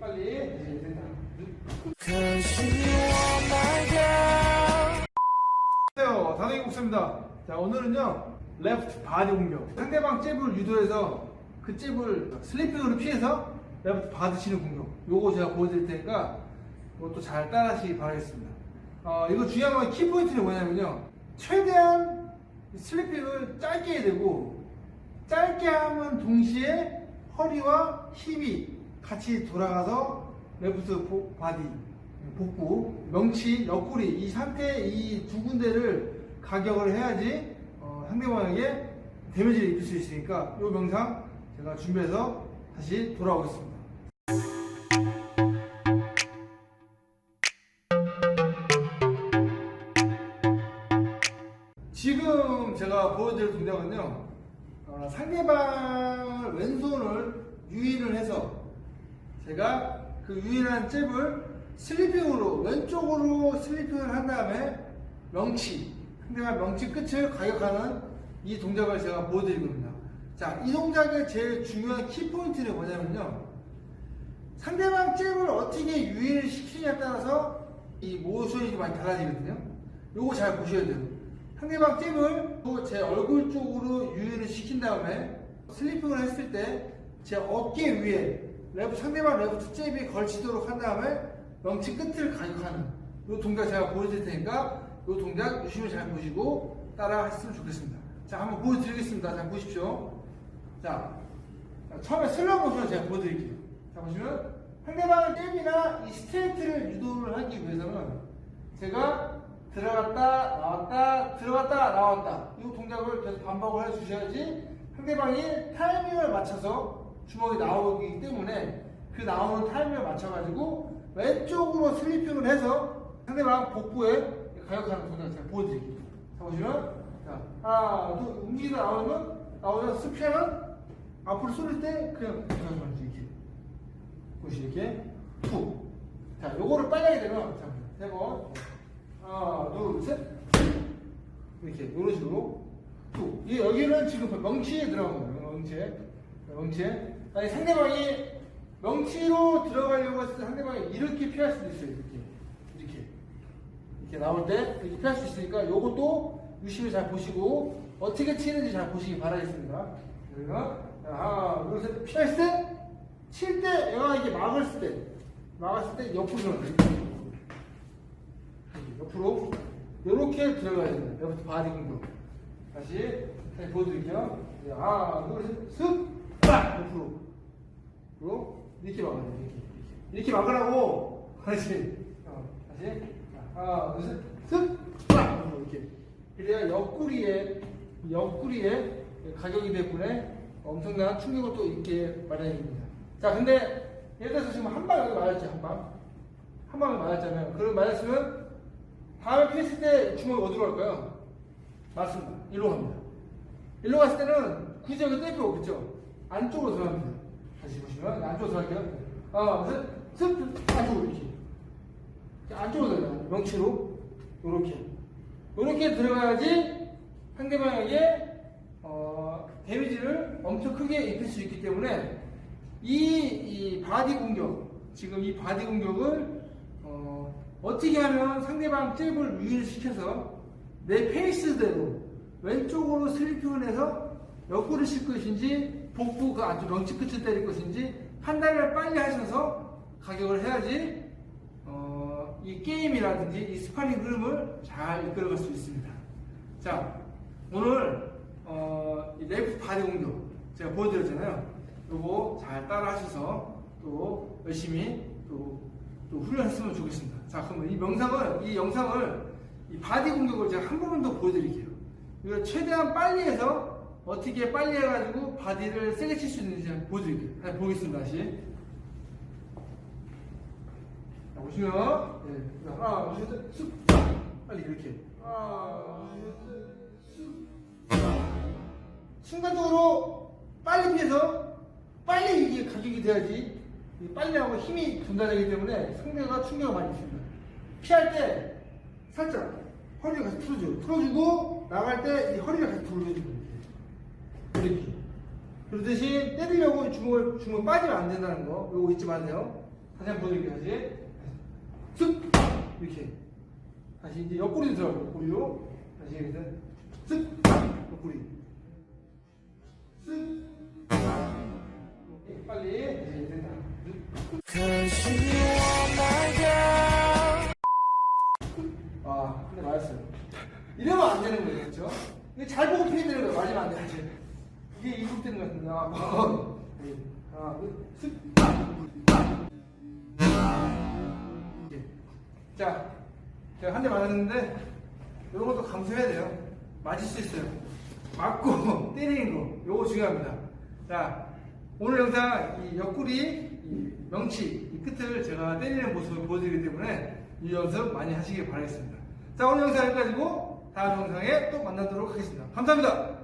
빨리. 안녕하세요. 단호이 국수입니다. 자, 오늘은요, 레프트 바디 공격. 상대방 잽을 유도해서 그 잽을 슬리핑으로 피해서 레프트 치는 공격. 요거 제가 보여드릴 테니까 이것도 잘 따라하시기 바라겠습니다. 어, 이거 중요한 건 키포인트는 뭐냐면요. 최대한 슬리핑을 짧게 해야 되고, 짧게 하면 동시에 허리와 힙이 같이 돌아가서 레프트 보- 바디, 복부, 명치, 옆구리 이 상태 이 두 군데를 가격을 해야지 어, 상대방에게 데미지를 입힐 수 있으니까 이 명상 제가 준비해서 다시 돌아오겠습니다. 지금 제가 보여드릴 동작은요 어, 상대방을 왼손을 유인을 해서 제가 그 유인한 잽을 슬리핑으로 왼쪽으로 슬리핑을 한 다음에 명치 상대방 명치 끝을 가격하는 이 동작을 제가 보여드리거든요. 자, 이 동작의 제일 중요한 키포인트는 뭐냐면요. 상대방 잽을 어떻게 유인을 시키느냐에 따라서 이 모션이 좀 많이 달라지거든요. 요거 잘 보셔야 돼요. 상대방 잽을 또제 얼굴 쪽으로 유인을 시킨 다음에 슬리핑을 했을 때 제 어깨 위에 레프 상대방 레프트 잽이 걸치도록 한 다음에 명치 끝을 가격하는 이 동작 제가 보여드릴 테니까 이 동작 유심히 잘 보시고 따라 하셨으면 좋겠습니다. 자, 한번 보여드리겠습니다. 자, 보십시오. 자, 자, 처음에 슬로우 모션을 제가 보여드릴게요. 자, 보시면 상대방의 잽이나 이 스트레이트를 유도를 하기 위해서는 제가 들어갔다 나왔다 들어갔다 나왔다 이 동작을 계속 반복을 해주셔야지 상대방이 타이밍을 맞춰서 주먹이 나오기 때문에 그 나오는 타이밍을 맞춰가지고 왼쪽으로 슬리핑을 해서 상대방 복부에 가격하는 동작을 제가 보여드릴게요. 자 보시면 자 하나 둘 움직이다 나오면 나오면 스피어는 앞으로 쏠릴 때 그냥 가져가면 이렇게 보시 이렇게 툭. 자 요거를 빨리 되면 자 세번 하나, 둘, 셋. 이렇게, 이런 식으로. 툭. 이 여기는 지금 명치에 들어간 거예요. 명치에. 명치에. 아니, 상대방이 명치로 들어가려고 했을 때 상대방이 이렇게 피할 수도 있어요. 이렇게. 이렇게. 이렇게 나올 때 이렇게 피할 수 있으니까 요것도 유심히 잘 보시고 어떻게 치는지 잘 보시기 바라겠습니다. 그러면 하나, 둘, 셋. 피했을 때, 칠 때, 얘가 이게 막았을 때, 막았을 때 옆으로 들어가요. 옆으로 이렇게 들어가야 됩니다. 레프트 바디 공격. 다시 다시 보여드릴게요. 하나, 둘, 셋, 슥, 딱 옆으로. 그리고 이렇게 막아야 돼요. 이렇게 이렇게 막으라고. 다시 어, 다시 자, 하나, 둘, 셋, 슥, 딱 옆으로 이렇게. 그래야 옆구리에 옆구리에 가격이 때문에 엄청난 충격을 또 있게 마련입니다. 자, 근데 예를 들어서 지금 한방 여기 맞았죠, 한 방. 한 방에 맞았잖아요. 그럼 맞았으면 다음에 피했을 때 주먹이 어디로 갈까요? 맞습니다. 일로 갑니다. 일로 갔을 때는 굳이 여기 떼 필요 없겠죠? 안쪽으로 들어갑니다. 다시 보시면 안쪽으로 들어갈게요. 하나, 셋, 슥, 안쪽으로 이렇게. 이렇게 안쪽으로 들어가요. 명치로. 요렇게. 요렇게 들어가야지 상대방에게 어, 데미지를 엄청 크게 입힐 수 있기 때문에 이, 이 바디 공격, 지금 이 바디 공격을 어, 어떻게 하면 상대방 잽을 유인시켜서 내 페이스대로 왼쪽으로 슬리핑을 해서 옆구리 칠 것인지 복부 그 아주 명치 끝을 때릴 것인지 판단을 빨리 하셔서 가격을 해야지 어, 이 게임이라든지 이 스파링 흐름을 잘 이끌어갈 수 있습니다. 자 오늘 어, 이 레프트 바디 공격 제가 보여드렸잖아요. 요거 잘 따라 하셔서 또 열심히 또, 또 훈련했으면 좋겠습니다. 자, 그러면 이 영상을, 이 영상을, 이 바디 공격을 제가 한 번만 더 보여드릴게요. 이거 최대한 빨리 해서 어떻게 빨리 해가지고 바디를 세게 칠 수 있는지 보여드릴게요. 다시 보겠습니다, 다시. 자, 보시면, 네. 하나, 둘, 셋, 쑥! 빨리 이렇게. 하나, 둘, 셋, 쑥! 순간적으로 빨리 피해서 빨리 이게 가격이 돼야지 이 빨리 하고 힘이 분산되기 때문에 상대가 충격을 많이 입습니다. 피할 때 살짝 허리를 같이 풀어줘요. 풀어주고 나갈 때 이 허리를 같이 돌려주고 이렇게. 그러듯이 때리려고 주먹을, 주먹 빠지면 안 된다는 거. 요거 잊지 마세요. 다시 한번 보여드릴게요. 다시. 쓱! 이렇게. 다시 이제 옆구리도 들어가고, 옆구리도. 다시 여기서 쓱! 옆구리. 쓱! 빨리. 다시 된다. 아, 근데 맞았어요. 이러면 안 되는 거예요, 그렇죠? 잘 보고 피해야 되는 거예요. 맞으면 안 돼. 이게 이 국되는 것 같은데. 아, 뭐. 쓱! 이렇게. 자, 제가 한 대 맞았는데, 이런 것도 감수해야 돼요. 맞을 수 있어요. 맞고, 때리는 거. 요거 중요합니다. 자, 오늘 영상 이 옆구리, 이 명치, 이 끝을 제가 때리는 모습을 보여드리기 때문에 이 연습 많이 하시길 바라겠습니다. 자, 오늘 영상 여기까지고 다음 영상에 또 만나도록 하겠습니다. 감사합니다.